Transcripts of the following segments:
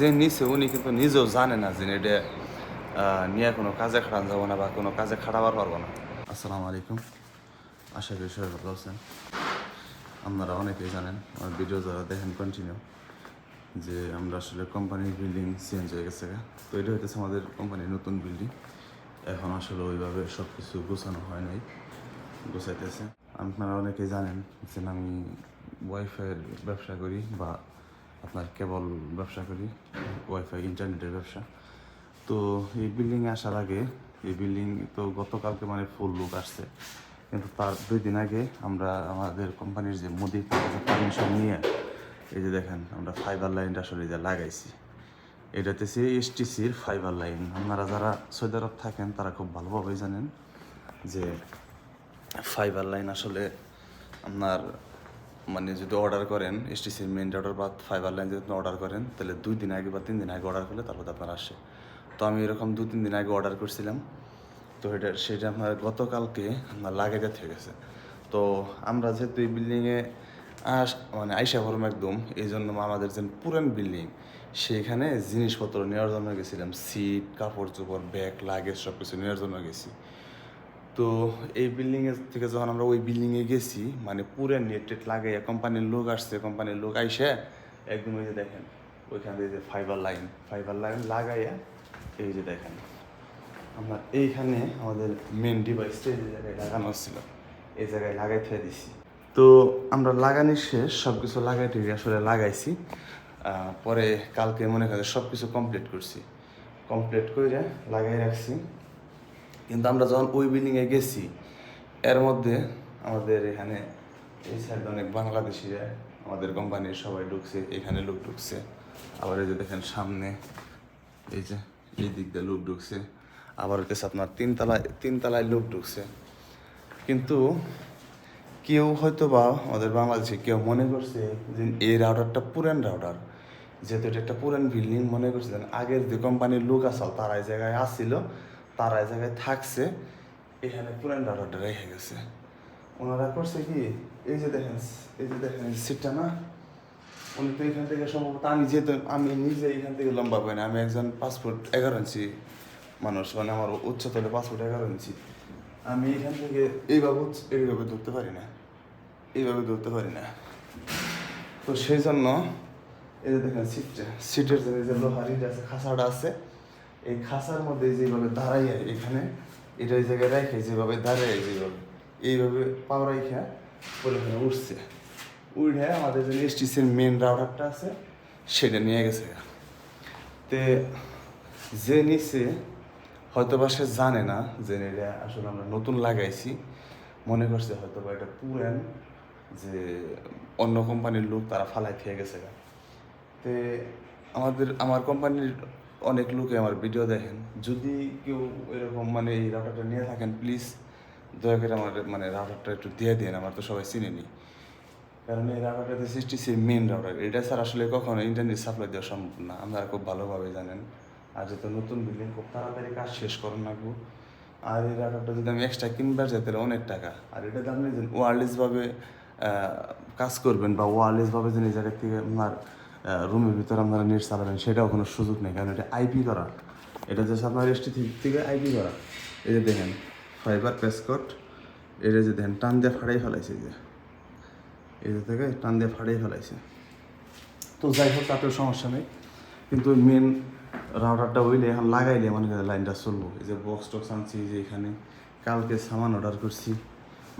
যে নিছে, উনি কিন্তু নিজেও জানে না যে এটা নিয়ে কোনো কাজে খাটান যাব না বা কোনো কাজে খাটাবার পারব না। আসসালামু আলাইকুম। আশা করি সবাই ভালো আছেন। আপনারা অনেকেই জানেন, আমার ভিডিও যারা দেখেন কন্টিনিউ যে আমরা আসলে কোম্পানির বিল্ডিং চেঞ্জ হয়ে গেছে তো এটা হইতেছে আমাদের কোম্পানির নতুন বিল্ডিং এখন আসলে ওইভাবে সব কিছু গোছানো হয় নাই, গোছাইতেছে। আপনারা অনেকেই জানেন যে আমি ওয়াইফাইয়ের ব্যবসা করি বা আপনার কেবল ব্যবসা করি ওয়াইফাই ইন্টারনেটের ব্যবসা। তো এই বিল্ডিংয়ে আসার আগে, এই বিল্ডিং তো গতকালকে মানে ফুল লুক আসছে। কিন্তু তার দুই দিন আগে আমরা আমাদের কোম্পানির যে মোদির পারমিশন নিয়ে, এই যে দেখেন, আমরা ফাইবার লাইনটা আসলে যে লাগাইছি। এটাতে সে এসটিসির ফাইবার লাইন আপনারা যারা সৌদি আরব থাকেন, তারা খুব ভালোভাবেই জানেন যে ফাইবার লাইন আসলে আপনার মানে যদি অর্ডার করেন এসটিসির মেন অর্ডার বা ফাইবার লাইন যদি অর্ডার করেন, তাহলে দুই দিন আগে বা তিন দিন আগে অর্ডার করলে তারপর আপনার আসে। তো আমি এরকম দু তিন দিন আগে অর্ডার করছিলাম। তো এটা, সেটা আপনার গতকালকে আপনার লাগাইতে থেকে গেছে। তো আমরা যেহেতু এই বিল্ডিংয়ে আস মানে আইসা ভরম একদম এই জন্য আমাদের যে পুরান বিল্ডিং সেইখানে জিনিসপত্র নেওয়ার জন্য গেছিলাম। সিট কাপড় চোপড় ব্যাগ লাগেজ সব কিছু নেওয়ার জন্য গেছি। তো এই বিল্ডিং এর থেকে যখন আমরা ওই বিল্ডিং এ গেছি মানে পুরো নেট টেট লাগাইয়া কোম্পানির লোক আসছে কোম্পানির লোক আইসে একদম এই যে দেখেন, ওইখান থেকে যে ফাইবার লাইন ফাইবার লাইন লাগাইয়া এই যে দেখেন, আমরা এইখানে আমাদের মেন ডিভাইসটা এই জায়গায় লাগানো ছিল, এই জায়গায় লাগাই ফেলে দিছি। তো আমরা লাগানি শেষ সব কিছু লাগাই টেগে আসলে লাগাইছি পরে কালকে মনে করেন সব কিছু কমপ্লিট করছি কমপ্লিট করে লাগাই রাখছি। কিন্তু আমরা যখন ওই বিল্ডিংয়ে গেছি, এর মধ্যে আমাদের এখানে এই সাইডে অনেক বাংলাদেশিরা, আমাদের কোম্পানির সবাই ঢুকছে, এখানে লোক ঢুকছে। আবার এই যে দেখেন সামনে, এই যে এই দিক দিয়ে লোক ঢুকছে। আবার হইতেছে আপনার তিনতলায় তিনতলায় লোক ঢুকছে। কিন্তু কেউ হয়তো বা আমাদের বাংলাদেশে কেউ মনে করছে যে এই রাউটারটা পুরান রাউটার যেহেতু এটা একটা পুরান বিল্ডিং মনে করছে আগের যে কোম্পানির লোক আসল তারা এই জায়গায় আসছিল। তারা জায়গায় থাকছে, এখানে পুরান রাউটারটা রেখে গেছে। ওনারা করছে কি, এই যে দেখেন, এই যে দেখেন সিটটা না, উনি তো এখান থেকে সম্ভবত আমি যেহেতু, আমি নিজে এখান থেকে লম্বা পাই না, আমি একজন পাসপোর্ট এগারো ইঞ্চি মানুষ মানে আমার উচ্চতলে পাসপোর্ট এগারো ইঞ্চি। আমি এখান থেকে এইভাবে এইভাবে ধরতে পারি না, এইভাবে ধরতে পারি না। তো সেই জন্য এই যে দেখেন সিটটা সিটের যে লোহার আছে, খাসাটা আছে এই খাঁচার মধ্যে যেভাবে দাঁড়াইয়া এখানে, এটা এই জায়গায় রেখে যেভাবে দাঁড়াই যেভাবে, এইভাবে পাও রাইখা পরে উঠছে। উঠে আমাদের যে এসটিসির মেন রাউডারটা আছে, সেটা নিয়ে গেছে। তে যে নিচে হয়তো বা সে জানে না যে এটা আসলে আমরা নতুন লাগাইছি। মনে করছে হয়তো বা এটা পুরান, যে অন্য কোম্পানির লোক তারা ফালাই খেয়ে গেছে। তে আমাদের, আমার কোম্পানির অনেক লোকে আমার ভিডিও দেখেন। যদি কেউ এরকম মানে এই রাউটারটা নিয়ে থাকেন প্লিজ দয়া করে আমার মানে রাউটারটা একটু দিয়ে দিন, আমার তো সবাই চিনেনি কারণ এই রাউটারটা সৃষ্টি সে মেন রাউটার এটা স্যার আসলে কখনো ইন্টারনেট সাপ্লাই দেওয়া সম্ভব না। আপনারা খুব ভালোভাবে জানেন। আর যেহেতু নতুন বিল্ডিং খুব তাড়াতাড়ি কাজ শেষ করার লাগবো আর এই রাউটারটা যদি আমি এক্সট্রা কিনবার যাই, তাহলে অনেক টাকা। আর এটা আপনি ওয়ারলেসভাবে কাজ করবেন বা ওয়ারলেসভাবে যে এই জায়গা থেকে আপনার রুমের ভিতরে আপনারা নেট চালাবেন, সেটাও কোনো সুযোগ নেই, কারণ এটা আইপি করা। এটা জাস্ট আপনার এসটি থেকে আইপি করা। এই যে দেখেন ফাইবার প্যাসকট এটা যে দেখেন, টান দিয়ে ফাড়াই ফেলাইছে যে। যে থেকে টান দিয়ে ফাড়িয়ে ফেলাইছে। তো যাই হোক, তাতেও সমস্যা নেই। কিন্তু মেন রাউটারটা হইলে, এখন লাগাইলে মানে লাইনটা চলবো। এই যে বক্স টক্স আনছি যে এখানে। কালকে সামান অর্ডার করছি,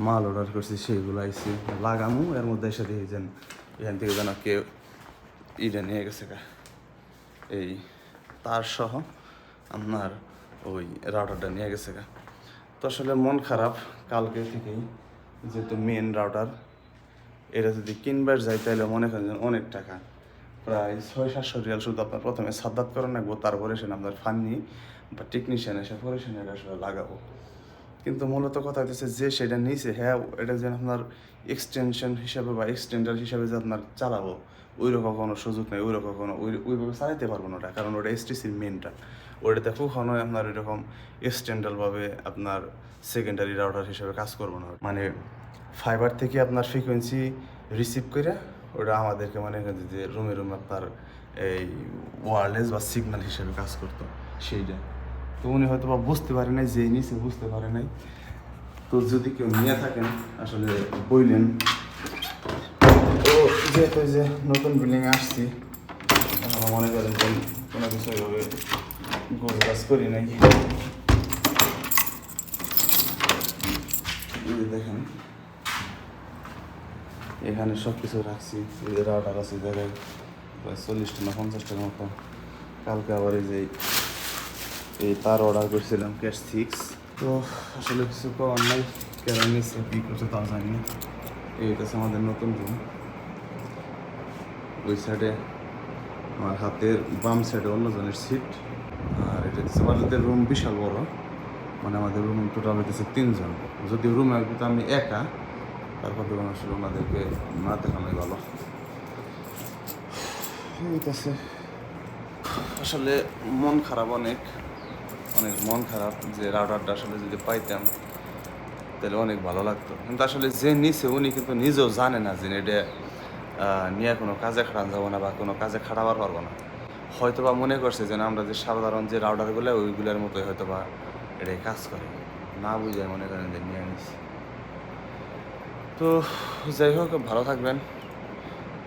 মাল অর্ডার করছি, সেইগুলো আইসি লাগামু, এর মধ্যে এসে দেখি যেন এখান থেকে যেন কেউ ইটা নিয়ে গেছে গা। এই তার সহ আপনার ওই রাউটারটা নিয়ে গেছে গা। তো আসলে মন খারাপ, কালকে থেকেই যেহেতু মেন রাউটার এটা যদি কিনবার যাই তাহলে মনে করেন অনেক টাকা। প্রায় ছয় সাতশো রিয়াল শুধু আপনার প্রথমে সাদ্দাত করে রাখব তারপরে সে আপনার ফান্নি বা টেকনিশিয়ান এসে পরে সে এটা আসলে লাগাবো। কিন্তু মূলত কথা হচ্ছে যে সেটা নিয়েছে হ্যাঁ এটা যেন আপনার এক্সটেনশন হিসাবে বা এক্সটেন্ডার হিসাবে যে আপনার চালাবো ওই রকম কোনো সুযোগ নেই ওই রকম কোনো ওই, ওইভাবে চালাইতে পারব না ওটা, কারণ ওটা এসটিসির মেনটা ওটাতে কখনোই আপনার এরকম এক্সটেন্ডালভাবে আপনার সেকেন্ডারি রাউটার হিসেবে কাজ করব না। মানে ফাইবার থেকে আপনার ফ্রিকোয়েন্সি রিসিভ করে ওটা আমাদেরকে মানে যে রুমে রুমে আপনার এই ওয়ারলেস বা সিগন্যাল হিসেবে কাজ করতো, সেইটা। তো উনি হয়তো বা বুঝতে পারে নাই যে নিচে বুঝতে পারে নাই। তো যদি কেউ নিয়ে থাকেন, আসলে বইলেন। তো যেহেতু যে নতুন বিল্ডিং আসছি আমরা মনে করেন যে কোনো কিছু গোছ গাছ করি যে দেখেন, এখানে সব কিছু রাখছি রাউটার আছে জায়গায়, প্রায় চল্লিশটা না পঞ্চাশটার মতো। কালকে আবার এই যে এই তার অর্ডার করেছিলাম ক্যাশ সিক্স তো আসলে কিছু করার নাই নিচ্ছে কী করছে তা জানি না। এইটা আমাদের নতুন রুম ওই সাইডে আমার হাতের বাম সাইডে অন্যজনের সিট আর এটা হচ্ছে আমাদের রুম বিশাল বড়। মানে আমাদের রুম টোটাল হইতেছে তিনজন। যদি রুমে কিন্তু আমি একা তারপর ধরুন আসলে ওনাদেরকে না দেখানোই ভালো। হইতেছে। আসলে মন খারাপ অনেক। অনেক মন খারাপ যে রাউটারটা আসলে যদি পাইতাম, তাহলে অনেক ভালো লাগতো। কিন্তু আসলে যে নিছে, উনি কিন্তু নিজেও জানে না যে এটা নিয়ে কোনো কাজে খাটান যাব না বা কোনো কাজে খাটাবার পারব না। হয়তো বা মনে করছে যে আমরা যে সাধারণ যে রাউডারগুলো ওইগুলোর মতোই হয়তো বা এটাই কাজ করে। না বুঝায় মনে করেন যে নিয়ে নিছি। তো যাই হোক, ভালো থাকবেন।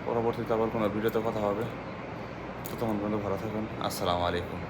পরবর্তীতে আবার কোনো ভিডিওতে কথা হবে। তো তখন পর্যন্ত ভালো থাকবেন আসসালামু আলাইকুম।